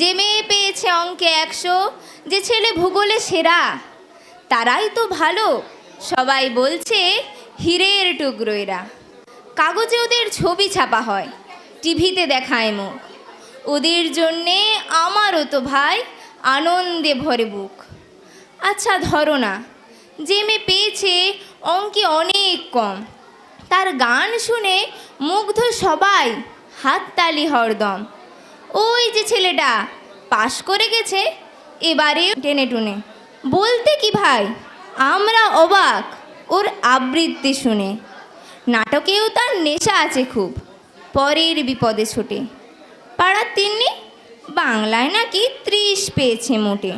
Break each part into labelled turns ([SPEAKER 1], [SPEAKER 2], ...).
[SPEAKER 1] যে মেয়ে পেয়েছে অঙ্কে একশো, যে ছেলে ভূগোলে সেরা, তারাই তো ভালো। সবাই বলছে হীরের টুকরো এরা কাগজে ওদের ছবি ছাপা হয়, টিভিতে দেখায় মুখ। ওদের জন্যে আমারও তো ভাই আনন্দে ভরে বুক। আচ্ছা ধরো না, যে মেয়ে পেয়েছে অঙ্কে অনেক কম, তার গান শুনে মুগ্ধ সবাই হাততালি হরদম। ওই যে ছেলেটা, পাশ করে গেছে, এবারে টেনে টুনে। বলতে কি ভাই? আমরা অবাক, ওর আবৃত্তি শুনে। নাটকেও তার নেশা আছে খুব, পরের বিপদে ছোটে। পাড়ার তিন্নি, বাংলায় নাকি ত্রিশ পেয়েছে মোটে।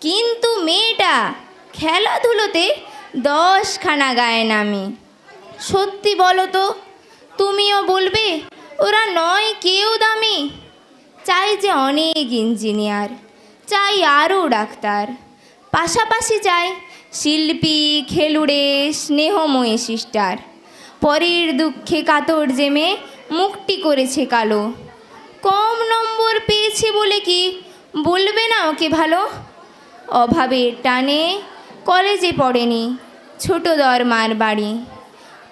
[SPEAKER 1] কিন্তু মেয়েটা খেলাধুলোতে দশখানা গায়ে নামে। সত্যি বলো তো, তুমিও বলবে, ওরা নয় কেউ দামি। চাই যে অনেক ইঞ্জিনিয়ার, চাই আরও ডাক্তার। পাশাপাশি চাই শিল্পী, খেলুড়ে, স্নেহময়ী সিস্টার। পরের দুঃখে কাতর জেমে মুখটি করেছে কালো। কম নম্বর পেয়েছে বলে কি বলবে না ওকে ভালো? অভাবের টানে কলেজে পড়েনি, ছোট দরমার বাড়ি।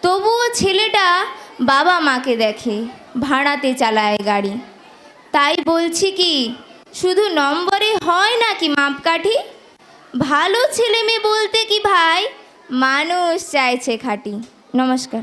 [SPEAKER 1] তবুও ছেলেটা বাবা মাকে দেখে, ভাড়াতে চালায় গাড়ি। তাই বলছি কি, শুধু নম্বরে হয় নাকি মাপকাঠি? ভালো ছেলে মেয়ে বলতে কি ভাই? মানুষ চাইছে খাঁটি। নমস্কার।